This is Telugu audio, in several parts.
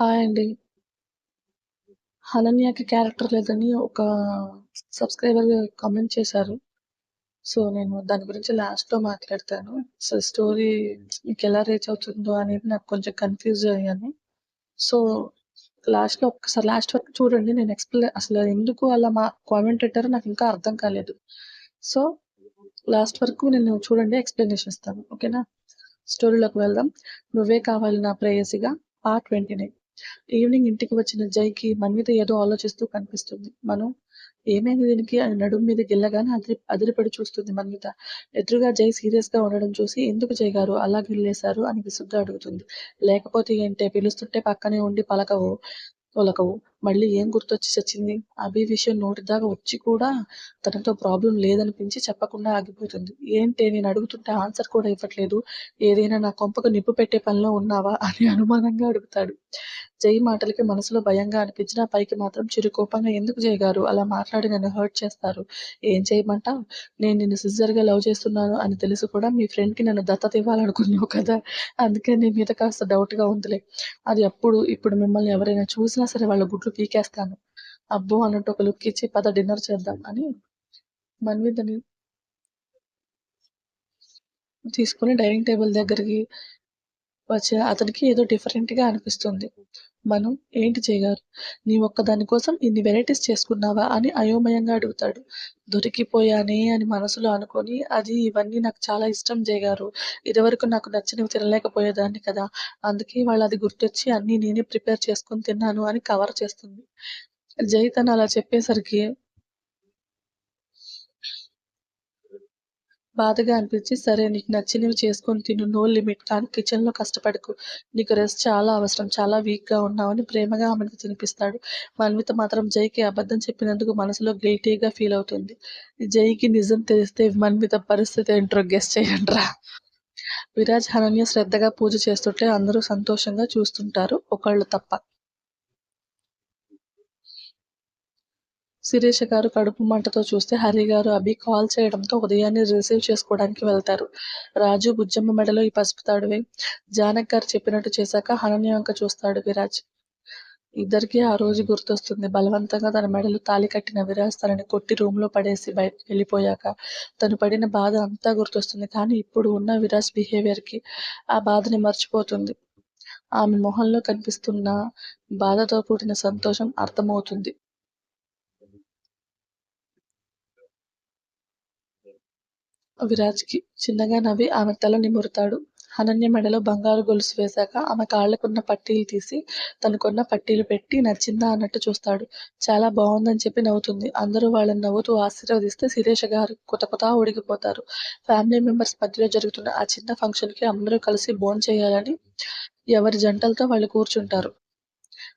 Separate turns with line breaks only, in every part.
హాయ్ అండి. హనన్యాకి క్యారెక్టర్ లేదని ఒక సబ్‌స్క్రైబర్ కామెంట్ చేశారు. సో, నేను దాని గురించి లాస్ట్‌లో మాట్లాడతాను. సో, స్టోరీ మీకు ఎలా రీచ్ అవుతుందో అనేది నాకు కొంచెం కన్‌ఫ్యూజ్ అయ్యాను. సో, లాస్ట్‌లో ఒక్కసారి లాస్ట్ వరకు చూడండి. నేను ఎక్స్ప్లెయిన్ అసలు ఎందుకు అలా మా కామెంట్ పెట్టారో ఇంకా అర్థం కాలేదు. సో, లాస్ట్ వరకు నేను చూడండి ఎక్స్‌ప్లనేషన్ ఇస్తాను. ఓకేనా? స్టోరీలోకి వెళ్దాం. 'నువ్వే కావాలి నా ప్రేయసిగా' పార్ట్ 29 ఈవినింగ్ ఇంటికి వచ్చిన జైకి మన్విత ఏదో ఆలోచిస్తూ కనిపిస్తుంది. మనం ఏమైంది దీనికి అని నడుము మీద గిల్లగానే అదిరి అదిరిపడి చూస్తుంది మన్విత. ఎదురుగా జై సీరియస్గా ఉండడం చూసి ఎందుకు జై గారు అలా గిల్లేశారు అని విసుగ్గా అడుగుతుంది. లేకపోతే ఏంటే పిలుస్తుంటే పక్కనే ఉండి పలకవు ఒలకవు. మళ్ళీ ఏం గుర్తొచ్చి చచ్చింది? అభి విషయం నోటిదాకా వచ్చి కూడా తనతో ప్రాబ్లం లేదనిపించి చెప్పకుండా ఆగిపోతుంది. ఏంటే నేను అడుగుతుంటే ఆన్సర్ కూడా ఇవ్వట్లేదు. ఏదైనా నా కొంపకు నిప్పు పెట్టే పనిలో ఉన్నావా? అని అనుమానంగా అడుగుతాడు. జై మాటలకి మనసులో భయంగా అనిపించినా పైకి మాత్రం చిరుకోపంగా ఎందుకు జై అలా మాట్లాడి నన్ను హర్ట్ చేస్తారు? ఏం చేయమంటావు నేను నిన్ను సిన్సియర్‌గా లవ్ చేస్తున్నాను అని తెలిసి కూడా మీ ఫ్రెండ్‌కి నన్ను దత్తత ఇవ్వాలనుకున్నావు కదా! అందుకే నీ మీద కాస్త డౌట్‌గా ఉందిలే. అది అప్పుడు. ఇప్పుడు మిమ్మల్ని ఎవరైనా చూసినా సరే వాళ్ళ గుడ్లు పీకేస్తాను. అబ్బో అన్నట్టు ఒక లుక్ ఇచ్చి పద డిన్నర్ చేద్దాం అని మన్వితని తీసుకొని డైనింగ్ టేబుల్ దగ్గరికి వచ్చి అతనికి ఏదో డిఫరెంట్‌గా అనిపిస్తుంది. మనం ఏంటి చేయగారు నీ ఒక్కదాని కోసం ఇన్ని వెరైటీస్ చేసుకున్నావా? అని అయోమయంగా అడుగుతాడు. దొరికిపోయానే అని మనసులో అనుకొని అది ఇవన్నీ నాకు చాలా ఇష్టం చేయగారు ఇదివరకు నాకు నచ్చినవి తినలేకపోయేదాన్ని కదా! అందుకే వాళ్ళు అది గుర్తొచ్చి అన్నీ నేనే ప్రిపేర్ చేసుకొని తిన్నాను అని కవర్ చేస్తుంది. జై తను అలా చెప్పేసరికి బాధగా అనిపించి సరే నీకు నచ్చినవి చేసుకొని తిను. No limit. కానీ కిచెన్‌లో కష్టపడకు. నీకు రెస్ట్ చాలా అవసరం. చాలా వీక్‌గా ఉన్నావని ప్రేమగా ఆమెకు తినిపిస్తాడు. మన్విత మాత్రం జైకి అబద్ధం చెప్పినందుకు మనసులో గిల్టీగా ఫీల్ అవుతుంది. జైకి నిజం తెలిస్తే మన్విత పరిస్థితి ఏంటో గెస్ చేయండిరా విరాజ్, హనన్య శ్రద్ధగా పూజ చేస్తుంటే అందరూ సంతోషంగా చూస్తుంటారు. ఒకళ్ళు తప్ప. శిరీష గారు కడుపు మంటతో చూస్తే హరి గారు అభి కాల్ చేయడంతో ఉదయాన్నే రిసీవ్ చేసుకోవడానికి వెళ్తారు. రాజు బుజ్జమ్మ మెడలో ఈ పసుపు తాడువే జానక్ గారు చెప్పినట్టు చేశాక హనన్య వంక చూస్తాడు విరాజ్. ఇద్దరికీ ఆ రోజు గుర్తొస్తుంది. బలవంతంగా తన మెడలో తాళి కట్టిన విరాజ్ తనని కొట్టి రూమ్‌లో పడేసి బయట వెళ్ళిపోయాక తను పడిన బాధ అంతా గుర్తొస్తుంది. కానీ ఇప్పుడు ఉన్న విరాజ్ బిహేవియర్‌కి ఆ బాధని మర్చిపోతుంది. ఆమె మొహంలో కనిపిస్తున్న బాధతో కూడిన సంతోషం అర్థమవుతుంది. విరాజ్‌కి. చిన్నగా నవ్వి ఆమె తల నిమురుతాడు. అనన్య మెడలో బంగారు గొలుసు వేశాక ఆమె కాళ్ళకున్న పట్టీలు తీసి తనకున్న పట్టీలు పెట్టి నచ్చిందా అన్నట్టు చూస్తాడు. చాలా బాగుందని చెప్పి నవ్వుతుంది. అందరూ వాళ్ళని నవ్వుతూ ఆశీర్వదిస్తే శిరీష గారు కొత్త ఉడికిపోతారు. ఫ్యామిలీ మెంబర్స్ మధ్యలో జరుగుతున్న ఆ చిన్న ఫంక్షన్‌కి అందరూ కలిసి బోన్ చేయాలని ఎవరి జంటలతో వాళ్ళు కూర్చుంటారు.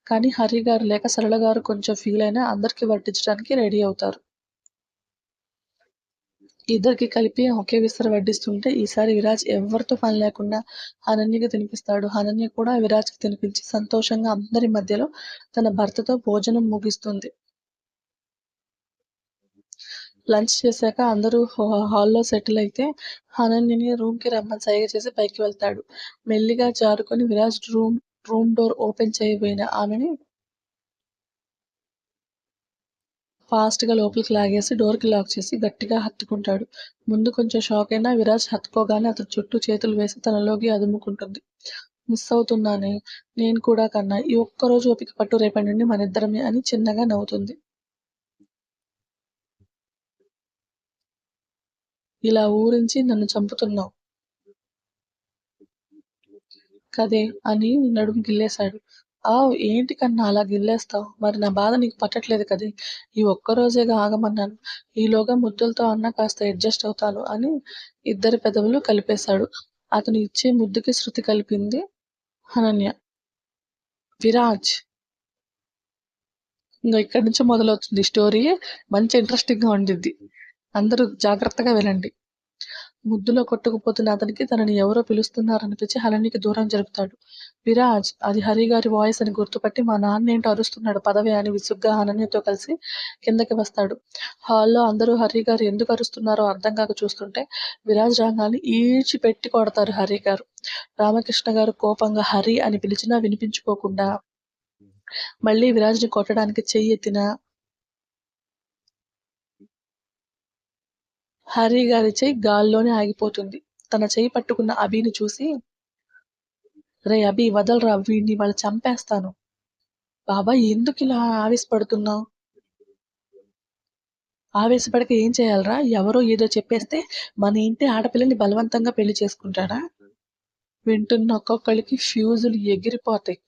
కానీ హరి గారు లేక సరళ గారు కొంచెం ఫీల్ అయినా అందరికీ వడ్డించడానికి రెడీ అవుతారు. ఇద్దరికి కలిపి ఒకే విస్తర వడ్డిస్తుంటే ఈసారి విరాజ్ ఎవరితో పని లేకుండా అనన్యకి తినిపిస్తాడు. హనన్య కూడా విరాజ్‌కి తినిపించి సంతోషంగా అందరి మధ్యలో తన భర్తతో భోజనం ముగిస్తుంది. లంచ్ చేశాక అందరూ హాల్‌లో సెటిల్ అయితే అనన్యని రూమ్‌కి రమ్మని సైగ చేసి పైకి వెళ్తాడు. మెల్లిగా జారుకొని Viraj room room door open చేయబోయిన ఆమెని ఫాస్ట్‌గా లోపలికి లాగేసి డోర్‌కి లాక్ చేసి గట్టిగా హత్తుకుంటాడు. ముందు కొంచెం షాక్ అయినా విరాజ్ హత్తుకోగానే అతని చుట్టూ చేతులు వేసి తనలోకి అదుముకుంటుంది. మిస్ అవుతున్నానే నేను కూడా కన్నా. ఈ ఒక్కరోజు ఓపిక పట్టు రేపటి నుండి మనిద్దరమే అని చిన్నగా నవ్వుతుంది. ఇలా ఊరించి నన్ను చంపుతున్నావు. కదే అని నడుము గిల్లేశాడు. ఆవ్ ఏంటి కన్నా అలా గిల్లేస్తావు మరి నా బాధ నీకు పట్టట్లేదు కదే! ఈ ఒక్కరోజేగా ఆగమన్నాను. ఈలోగా ముద్దులతో అన్నా కాస్త అడ్జస్ట్ అవుతాను అని ఇద్దరి పెదవులు కలిపేశాడు. అతను ఇచ్చే ముద్దుకి శృతి కలిపింది అనన్య విరాజ్! ఇంకా ఇక్కడి నుంచి మొదలవుతుంది స్టోరీ. మంచి ఇంట్రెస్టింగ్‌గా ఉండిద్ది. అందరూ జాగ్రత్తగా వినండి. ముద్దులో కొట్టుకుపోతున్న అతనికి తనని ఎవరో పిలుస్తున్నారనిపించి హనన్యకి దూరం జరుపుతాడు. విరాజ్! అది హరిగారి వాయిస్ అని గుర్తుపట్టి మా నాన్న ఏంటో అరుస్తున్నాడు పదవి అని విసుగ్గా అనన్యతో కలిసి కిందకి వస్తాడు. హాల్‌లో అందరూ హరిగారు ఎందుకు అరుస్తున్నారో అర్థం కాక చూస్తుంటే విరాజ్ రాంగాన్ని ఈడ్చి పెట్టి కొడతారు హరి గారు రామకృష్ణ గారు కోపంగా హరి అని పిలిచినా వినిపించుకోకుండా మళ్ళీ విరాజ్ని కొట్టడానికి చెయ్యి ఎత్తిన హరి గారి చెయ్యి గాల్లోనే ఆగిపోతుంది. తన చెయ్యి పట్టుకున్న అభిని చూసి రే అభి వదలరా వీడిని వాళ్ళు చంపేస్తాను. బాబాయ్ ఎందుకు ఇలా ఆవేశపడుతున్నావు? ఆవేశపడక ఏం చేయాలరా? ఎవరో ఏదో చెప్పేస్తే మన ఇంటి ఆడపిల్లని బలవంతంగా పెళ్ళి చేసుకుంటాడా? వింటున్న ఒక్కొక్కరికి ఫ్యూజులు ఎగిరిపోతాయి.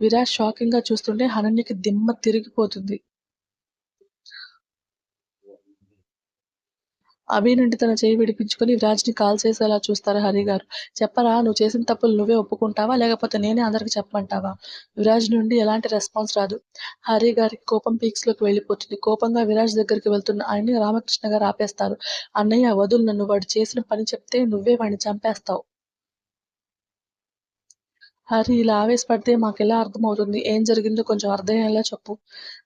విరాజ్ షాకింగ్గా చూస్తుంటే హనన్యకి దిమ్మ తిరిగిపోతుంది. అభి నుండి తన చేయి విడిపించుకొని విరాజ్ని కాల్ చేసేలా చూస్తారు హరి గారు. చెప్పరా నువ్వు చేసిన తప్పులు నువ్వే ఒప్పుకుంటావా? లేకపోతే నేనే అందరికి చెప్పమంటావా? విరాజ్ నుండి ఎలాంటి రెస్పాన్స్ రాదు. హరి గారికి కోపం పీక్స్లోకి వెళ్ళిపోతుంది. కోపంగా విరాజ్ దగ్గరికి వెళ్తున్న ఆయన్ని రామకృష్ణ గారు ఆపేస్తారు. అన్నయ్య వదులు నన్ను. వాడు చేసిన పని చెప్తే నువ్వే వాడిని చంపేస్తావు. హరి ఇలా ఆవేశపడితే మాకెలా అర్థమవుతుంది? ఏం జరిగిందో కొంచెం అర్థమయ్యేలా చెప్పు.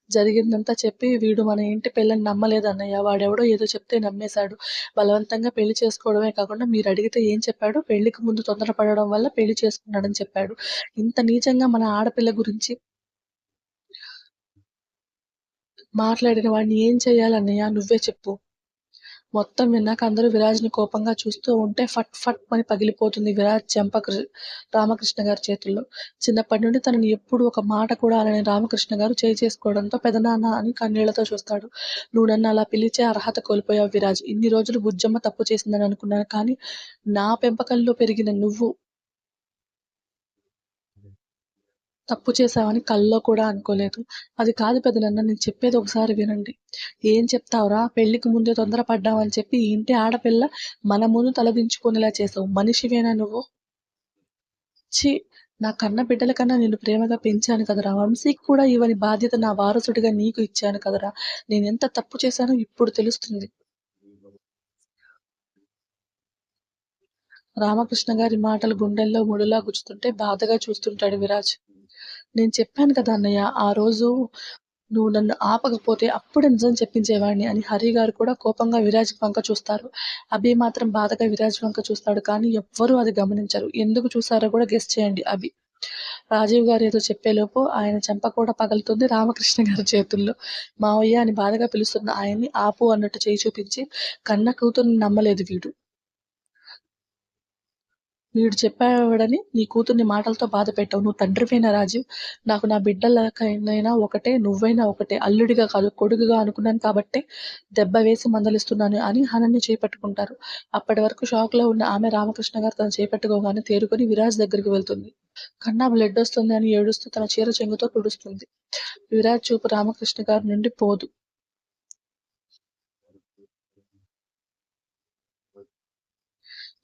జరిగిందంతా చెప్పి వీడు మన ఇంటి పెళ్ళని నమ్మలేదు అన్నయ్య. వాడెవడో ఏదో చెప్తే నమ్మేశాడు. బలవంతంగా పెళ్ళి చేసుకోవడమే కాకుండా మీరు అడిగితే ఏం చెప్పాడు? పెళ్ళికి ముందు తొందరపడడం వల్ల పెళ్ళి చేసుకున్నాడని చెప్పాడు. ఇంత నీచంగా మన ఆడపిల్ల గురించి మాట్లాడిన వాడిని ఏం చేయాలన్నయ్య? నువ్వే చెప్పు. మొత్తం విన్నాక అందరూ విరాజ్ని కోపంగా చూస్తూ ఉంటే ఫట్ ఫట్ అని పగిలిపోతుంది విరాజ్ చెంప రామకృష్ణ గారి చేతుల్లో. చిన్నప్పటి నుండి తనని ఎప్పుడు ఒక మాట కూడా అనని రామకృష్ణ గారు చేయి చేసుకోవడంతో పెదనాన్న అని కన్నీళ్ళతో చూస్తాడు. నువ్వు నన్ను అలా పిలిచే అర్హత కోల్పోయావు విరాజ్. ఇన్ని రోజులు బుజ్జమ్మ తప్పు చేసిందని అనుకున్నాను కానీ నా పెంపకంలో పెరిగిన నువ్వు తప్పు చేశావని కల్లో కూడా అనుకోలేదు. అది కాదు పెద్దలన్న నేను చెప్పేది ఒకసారి వినండి. ఏం చెప్తావురా? పెళ్ళికి ముందే తొందరపడ్డావని చెప్పి ఇంటి ఆడపిల్ల మన ముందు తలదించుకునేలా చేసావు. మనిషివేనా నువ్వు? ఛీ! నా కన్న బిడ్డల కన్నా నేను ప్రేమగా పెంచాను కదరా. వంశీకి కూడా ఇవని బాధ్యత నా వారసుడిగా నీకు ఇచ్చాను కదరా. నేను ఎంత తప్పు చేశానో ఇప్పుడు తెలుస్తుంది. రామకృష్ణ గారి మాటలు గుండెల్లో ముడులా గుచ్చుతుంటే బాధగా చూస్తుంటాడు విరాజ్. నేను చెప్పాను కదా అన్నయ్య ఆ రోజు నువ్వు నన్ను ఆపకపోతే అప్పుడే నిజం చెప్పించేవాడిని అని హరి గారు కూడా కోపంగా విరాజ్ వంక చూస్తారు. అభి మాత్రం బాధగా విరాజ్ వంక చూస్తాడు కానీ ఎవ్వరూ అది గమనించరు. ఎందుకు చూసారో కూడా గెస్ట్ చేయండి అభి. రాజీవ్ గారు ఏదో చెప్పేలోపు ఆయన చెంప కూడా పగులుతుంది రామకృష్ణ గారి చేతుల్లో. మావయ్య అని బాధగా పిలుస్తున్న ఆయన్ని ఆపు అన్నట్టు చేయి చూపించి కన్న కూతురుని నమ్మలేదు వీడు. వీడు చెప్పావాడని నీ కూతుర్ని మాటలతో బాధ పెట్టావు. నువ్వు తండ్రివైనా రాజీవ్. నాకు నా బిడ్డలకైనా ఒకటే నువ్వైనా ఒకటే. అల్లుడిగా కాదు కొడుకుగా అనుకున్నాను కాబట్టే దెబ్బ వేసి మందలిస్తున్నాను అని హనన్ని చేపట్టుకుంటారు. అప్పటి వరకు షాక్లో ఉన్న ఆమె రామకృష్ణ గారు తను చేపట్టుకోగానే తేరుకొని విరాజ్ దగ్గరికి వెళ్తుంది. కన్నా బ్లడ్ వస్తుంది అని ఏడుస్తూ తన చీర చెంగుతో తుడుస్తుంది. విరాజ్ చూపు రామకృష్ణ గారి నుండి పోదు.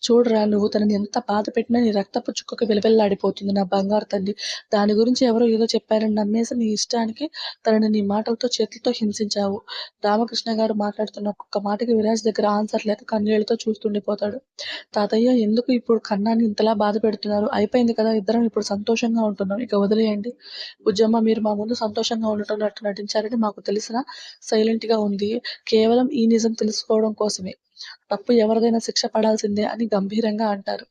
చూడరా నువ్వు తనని ఎంత బాధ పెట్టినా నీ రక్తపు చుక్కకు విలవెల్లాడిపోతుంది నా బంగారు తల్లి. దాని గురించి ఎవరో ఏదో చెప్పారని నమ్మేసి నీ ఇష్టానికి తనని నీ మాటలతో చేతులతో హింసించావు. రామకృష్ణ గారు మాట్లాడుతున్న ఒక్కొక్క మాటకి విరాజ్ దగ్గర ఆన్సర్ లేక కన్నీళ్ళతో చూస్తుండిపోతాడు. తాతయ్య ఎందుకు ఇప్పుడు కన్నాన్ని ఇంతలా బాధ పెడుతున్నారు? అయిపోయింది కదా ఇద్దరం ఇప్పుడు సంతోషంగా ఉంటున్నాం. ఇక వదిలేయండి. బుజ్జమ్మ మీరు మా ముందు సంతోషంగా ఉండటం నటించారని మాకు తెలిసిన సైలెంట్గా ఉంది. కేవలం ఈ నిజం తెలుసుకోవడం కోసమే. తప్పు ఎవరిదైనా శిక్ష పడాల్సిందే అని గంభీరంగా అంటారు.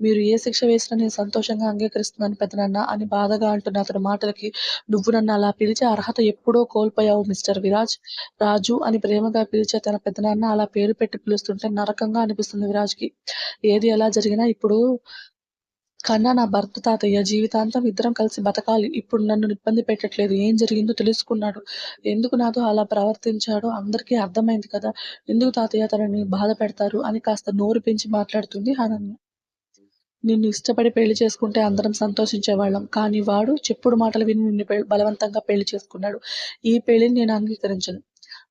మీరు ఏ శిక్ష వేసినా నేను సంతోషంగా అంగీకరిస్తున్నాను పెద్దనన్న అని బాధగా అంటున్న అతని మాటలకి నువ్వు నన్ను అలా పిలిచే అర్హత ఎప్పుడో కోల్పోయావు మిస్టర్ విరాజ్. రాజు అని ప్రేమగా పిలిచే తన పెద్దనాన్న అలా పేరు పెట్టి పిలుస్తుంటే నరకంగా అనిపిస్తుంది విరాజ్కి. ఏది ఎలా జరిగినా ఇప్పుడు కన్నా నా భర్త తాతయ్య జీవితాంతం ఇద్దరం కలిసి బతకాలి. ఇప్పుడు నన్ను ఇబ్బంది పెట్టట్లేదు. ఏం జరిగిందో తెలుసుకున్నాడు. ఎందుకు నాతో అలా ప్రవర్తించాడో అందరికీ అర్థమైంది కదా. ఎందుకు తాతయ్య తనని బాధ పెడతారు అని కాస్త నోరు పెంచి మాట్లాడుతుంది అనన్య. నిన్ను ఇష్టపడి పెళ్ళి చేసుకుంటే అందరం సంతోషించేవాళ్ళం కానీ వాడు చెప్పుడు మాటలు విని నిన్ను పె- బలవంతంగా పెళ్ళి చేసుకున్నాడు. ఈ పెళ్ళిని నేను అంగీకరించను.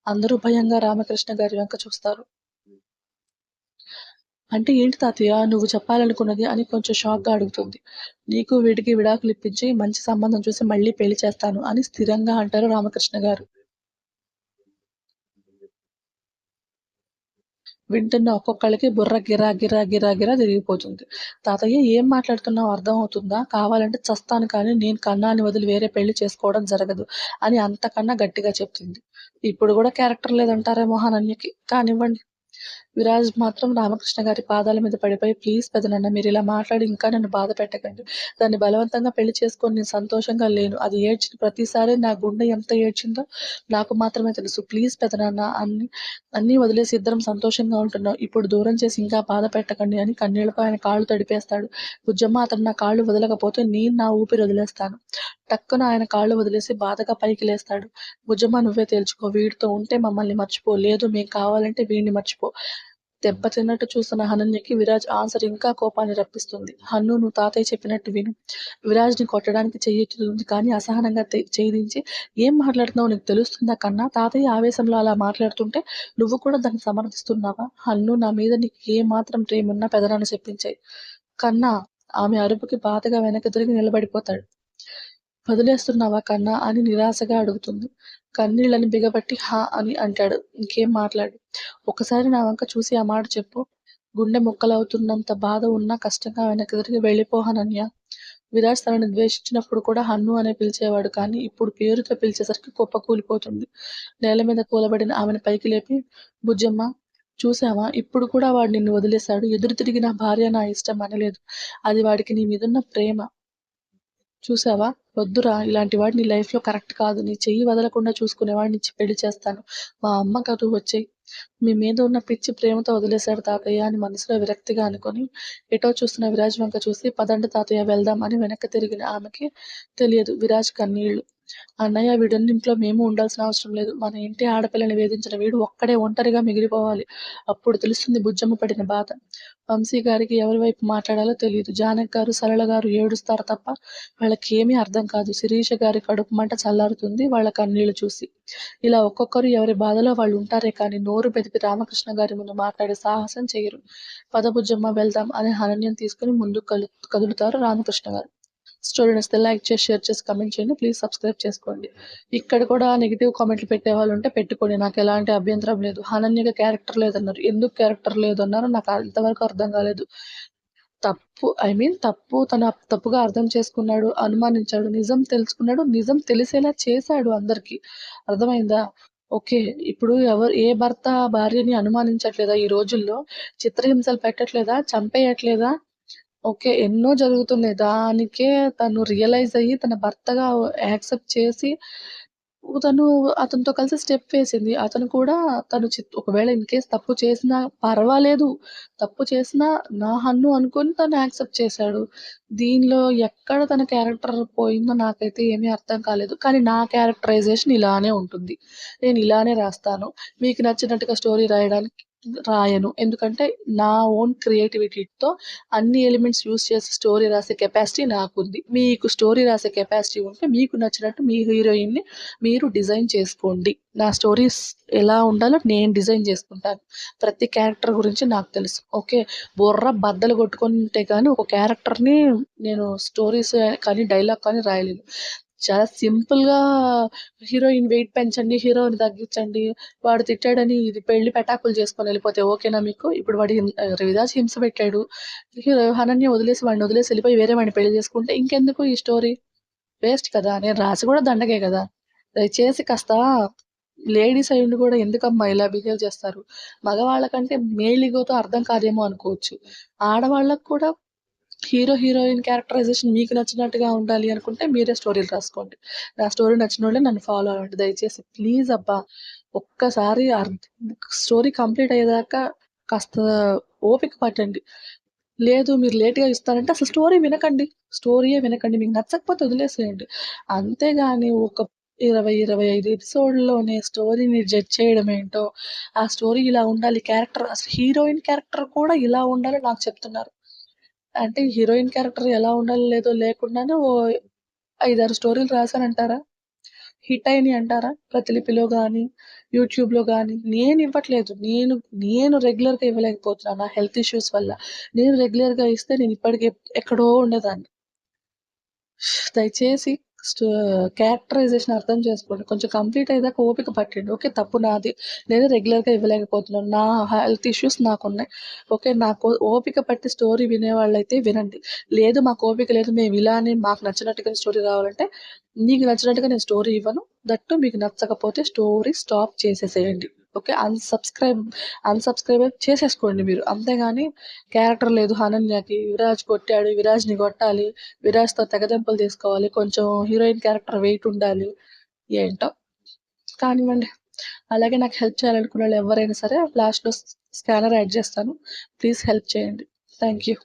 అందరూ భయంగా రామకృష్ణ గారి వెంక చూస్తారు. అంటే ఏంటి తాతయ్య? నువ్వు చెప్పాలనుకున్నది అని కొంచెం షాక్గా అడుగుతుంది. నీకు వీడికి విడాకులు ఇప్పించి మంచి సంబంధం చూసి మళ్ళీ పెళ్ళి చేస్తాను అని స్థిరంగా అంటారు రామకృష్ణ గారు. వింటున్న ఒక్కొక్కళ్ళకి బుర్ర గిరా గిరా గిరా గిరా తిరిగిపోతుంది. తాతయ్య ఏం మాట్లాడుతున్నావు? అర్థం అవుతుందా? కావాలంటే చస్తాను కానీ నేను కన్నాని వదిలి వేరే పెళ్ళి చేసుకోవడం జరగదు అని అంతకన్నా గట్టిగా చెప్తుంది. ఇప్పుడు కూడా క్యారెక్టర్ లేదంటారేమో అనన్యకి కానివ్వండి. విరాజ్ మాత్రం రామకృష్ణ గారి పాదాల మీద పడిపోయి ప్లీజ్ పెదనాన్న మీరు ఇలా మాట్లాడి ఇంకా నన్ను బాధ పెట్టకండి. దాన్ని బలవంతంగా పెళ్ళి చేసుకొని నేను సంతోషంగా లేను. అది ఏడ్చిన ప్రతిసారి నా గుండె ఎంత ఏడ్చిందో నాకు మాత్రమే తెలుసు. ప్లీజ్ పెదనాన్న అన్ని అన్నీ వదిలేసి ఇద్దరం సంతోషంగా ఉంటున్నాం. ఇప్పుడు దూరం చేసి ఇంకా బాధ పెట్టకండి అని కన్నీళ్ళతో ఆయన కాళ్ళు తడిపేస్తాడు. బుజ్జమ్మ అతను నా కాళ్ళు వదలకపోతే నేను నా ఊపిరి వదిలేస్తాను. టక్కున ఆయన కాళ్ళు వదిలేసి బాధగా పైకి లేస్తాడు. బుజ్జమ్మ నువ్వే తేల్చుకో. వీడితో ఉంటే మమ్మల్ని మర్చిపో. లేదు మేము కావాలంటే వీడిని మర్చిపో. దెబ్బతిన్నట్టు చూస్తున్న హనన్యకి విరాజ్ ఆన్సర్ ఇంకా కోపాన్ని రప్పిస్తుంది. హన్ను నువ్వు తాతయ్య చెప్పినట్టు విను. విరాజ్ని కొట్టడానికి చెయ్యి కానీ అసహనంగా చేయించి ఏం మాట్లాడుతున్నావు? నీకు తెలుస్తుందా కన్నా? తాతయ్య ఆవేశంలో అలా మాట్లాడుతుంటే నువ్వు కూడా దాన్ని సమర్థిస్తున్నావా? హన్ను నా మీద నీకు ఏ మాత్రం ప్రేమున్నా పెదనాన్ని చెప్పించాయి. కన్నా ఆమె అరుపుకి బాధగా వెనక్కి తిరిగి నిలబడిపోతాడు. వదిలేస్తున్నావా కన్నా? అని నిరాశగా అడుగుతుంది. కన్నీళ్ళని బిగబట్టి హా అని అంటాడు. ఇంకేం మాట్లాడు? ఒకసారి నా వంక చూసి ఆ మాట చెప్పు. గుండె ముక్కలవుతున్నంత బాధ ఉన్నా కష్టంగా వెనక్కి తిరిగి వెళ్ళిపోహానన్య. విరాజ్ తనని ద్వేషించినప్పుడు కూడా హన్ను అనే పిలిచేవాడు కానీ ఇప్పుడు పేరుతో పిలిచేసరికి కుప్ప కూలిపోతుంది. నేల మీద కూలబడిన ఆమెను పైకి లేపి బుజ్జమ్మ చూసావా ఇప్పుడు కూడా వాడు నిన్ను వదిలేశాడు. ఎదురు తిరిగి నా భార్య నా ఇష్టం అనలేదు. అది వాడికి నీ మీదున్న ప్రేమ. చూసావా వద్దురా. ఇలాంటి వాడు నీ లైఫ్లో కరెక్ట్ కాదు. నీ చెయ్యి వదలకుండా చూసుకునేవాడిని పెళ్ళి చేస్తాను. మా అమ్మ కథ వచ్చేయి. మీ మీద ఉన్న పిచ్చి ప్రేమతో వదిలేశాడు తాతయ్య అని మనసులో విరక్తిగా అనుకొని ఎటో చూస్తున్న విరాజ్ వంక చూసి పదండి తాతయ్య వెళ్దాం అని వెనక్కి తిరిగిన ఆమెకి తెలియదు. విరాజ్ కన్నీళ్ళు. అన్నయ్య వీడన్నింట్లో మేము ఉండాల్సిన అవసరం లేదు. మన ఇంటి ఆడపిల్లని వేధించిన వీడు ఒక్కడే ఒంటరిగా మిగిలిపోవాలి. అప్పుడు తెలుస్తుంది బుజ్జమ్మ పడిన బాధ. వంశీ గారికి ఎవరి వైపు మాట్లాడాలో తెలియదు. జానక్ గారు సరళ గారు ఏడుస్తారు తప్ప వాళ్ళకి ఏమీ అర్థం కాదు. శిరీష గారి కడుపు మంట చల్లారుతుంది వాళ్ళ కన్నీళ్ళు చూసి. ఇలా ఒక్కొక్కరు ఎవరి బాధలో వాళ్ళు ఉంటారే కానీ నోరు పెదిపి రామకృష్ణ గారి ముందు మాట్లాడే సాహసం చేయరు. పదబుజ్జమ్మ వెళ్దాం అనే హనన్యం తీసుకుని ముందుకు కదులుతారు రామకృష్ణ గారు. స్టోరీ నచ్చితే లైక్ చేసి షేర్ చేసి కమెంట్ చేయండి. ప్లీజ్ సబ్స్క్రైబ్ చేసుకోండి. ఇక్కడ కూడా నెగిటివ్ కామెంట్లు పెట్టే వాళ్ళు ఉంటే పెట్టుకోండి. నాకు ఎలాంటి అభ్యంతరం లేదు. అనన్యగా క్యారెక్టర్ లేదన్నారు. ఎందుకు క్యారెక్టర్ లేదన్నారు నాకు ఇంతవరకు అర్థం కాలేదు. తప్పు ఐ మీన్ తప్పు తన తప్పుగా అర్థం చేసుకున్నాడు అనుమానించాడు నిజం తెలుసుకున్నాడు నిజం తెలిసేలా చేశాడు అందరికి. అర్థమైందా? ఓకే ఇప్పుడు ఎవరు ఏ భర్త భార్యని అనుమానించట్లేదా ఈ రోజుల్లో? చిత్రహింసలు పెట్టట్లేదా? చంపేయట్లేదా? ఓకే. ఎన్నో జరుగుతున్నాయి. దానికే తను రియలైజ్ అయ్యి తన భర్తగా యాక్సెప్ట్ చేసి తను అతనితో కలిసి స్టెప్ వేసింది. అతను కూడా తను ఒకవేళ ఒకవేళ ఇన్‌కేస్ తప్పు చేసినా పర్వాలేదు. తప్పు చేసినా నా హన్ను అనుకుని తను యాక్సెప్ట్ చేశాడు. దీనిలో ఎక్కడ తన క్యారెక్టర్ పోయిందో నాకైతే ఏమీ అర్థం కాలేదు. కానీ నా క్యారెక్టరైజేషన్ ఇలానే ఉంటుంది. నేను ఇలానే రాస్తాను. మీకు నచ్చినట్టుగా స్టోరీ రాయడానికి రాయను. ఎందుకంటే నా ఓన్ క్రియేటివిటీతో అన్ని ఎలిమెంట్స్ యూస్ చేసి స్టోరీ రాసే కెపాసిటీ నాకుంది. మీకు స్టోరీ రాసే కెపాసిటీ ఉంటే మీకు నచ్చినట్టు మీ హీరోయిన్ని మీరు డిజైన్ చేసుకోండి. నా స్టోరీస్ ఎలా ఉండాలో నేను డిజైన్ చేసుకుంటాను. ప్రతి క్యారెక్టర్ గురించి నాకు తెలుసు. ఓకే బుర్ర బద్దలు కొట్టుకుంటే కానీ ఒక క్యారెక్టర్ని నేను స్టోరీస్ కానీ డైలాగ్ కానీ రాయలేను. చాలా సింపుల్‌గా హీరోయిన్ వెయిట్ పెంచండి, హీరోని తగ్గించండి, వాడు తిట్టాడని ఇది పెళ్ళి పెటాకులు చేసుకొని వెళ్ళిపోతే ఓకేనా మీకు? ఇప్పుడు వాడు రవిదాస్ హింస పెట్టాడు. హీరో హనన్య వదిలేసి వాడిని వదిలేసి వెళ్ళిపోయి వేరే వాడిని పెళ్ళి చేసుకుంటే ఇంకెందుకు ఈ స్టోరీ? వేస్ట్ కదా! నేను రాసి కూడా దండగే కదా! దయచేసి కాస్త లేడీస్ అయ్యుండి కూడా ఎందుకమ్మా ఇలా బిహేవ్ చేస్తారు? మగవాళ్ళకంటే మేలిగోతో అర్థం కాదేమో అనుకోవచ్చు. ఆడవాళ్ళకు కూడా హీరో హీరోయిన్ క్యారెక్టరైజేషన్ మీకు నచ్చినట్టుగా ఉండాలి అనుకుంటే మీరే స్టోరీలు రాసుకోండి. నా స్టోరీ నచ్చిన వాళ్ళే నన్ను ఫాలో అవ్వండి. దయచేసి ప్లీజ్ అబ్బా ఒక్కసారి స్టోరీ కంప్లీట్ అయ్యేదాకా కాస్త ఓపిక పట్టండి. లేదు మీరు లేట్గా ఇస్తారంటే అసలు స్టోరీ వినకండి. స్టోరీయే వినకండి. మీకు నచ్చకపోతే వదిలేసేయండి. అంతేగాని ఒక ఇరవై ఇరవై ఐదు ఎపిసోడ్లోనే స్టోరీని జడ్జ్ చేయడం ఏంటో ఆ స్టోరీ ఇలా ఉండాలి క్యారెక్టర్ అసలు హీరోయిన్ క్యారెక్టర్ కూడా ఇలా ఉండాలి నాకు చెప్తున్నారు. అంటే హీరోయిన్ క్యారెక్టర్ ఎలా ఉండాలో లేదో లేకుండానే ఓ ఐదారు స్టోరీలు రాశానంటారా? హిట్ అయినాయి అంటారా? ప్రతిలిపిలో కానీ యూట్యూబ్‌లో కానీ నేను ఇవ్వట్లేదు. నేను నేను రెగ్యులర్‌గా ఇవ్వలేకపోతున్నాను. నా హెల్త్ ఇష్యూస్ వల్ల. నేను రెగ్యులర్‌గా ఇస్తే నేను ఇప్పటికి ఎక్కడో ఉండేదాన్ని. దయచేసి క్యారెక్టరైజేషన్ అర్థం చేసుకోండి. కొంచెం కంప్లీట్ అయ్యేదాకా ఓపిక పట్టండి. ఓకే తప్పు నాది. నేను రెగ్యులర్గా ఇవ్వలేకపోతున్నాను. నా హెల్త్ ఇష్యూస్ నాకు ఉన్నాయి ఓకే నాకు ఓపిక పట్టి స్టోరీ వినేవాళ్ళైతే వినండి. లేదు మాకు ఓపిక లేదు. మేము ఇలానే మాకు నచ్చినట్టుగా స్టోరీ రావాలంటే నీకు నచ్చినట్టుగా నేను స్టోరీ ఇవ్వను. దట్టు మీకు నచ్చకపోతే స్టోరీ స్టాప్ చేసేసేయండి. ఓకే అన్సబ్స్క్రైబ్ అన్సబ్స్క్రైబ్ చేసేసుకోండి మీరు. అంతేగాని క్యారెక్టర్ లేదు. అనన్యకి విరాజ్ కొట్టాడు విరాజ్ని కొట్టాలి విరాజ్తో తెగదెంపులు తీసుకోవాలి కొంచెం హీరోయిన్ క్యారెక్టర్ వెయిట్ ఉండాలి ఏంటో కానివ్వండి. అలాగే నాకు హెల్ప్ చేయాలనుకున్న వాళ్ళు ఎవరైనా సరే లాస్ట్లో స్కానర్ యాడ్ చేస్తాను. ప్లీజ్ హెల్ప్ చేయండి. Thank you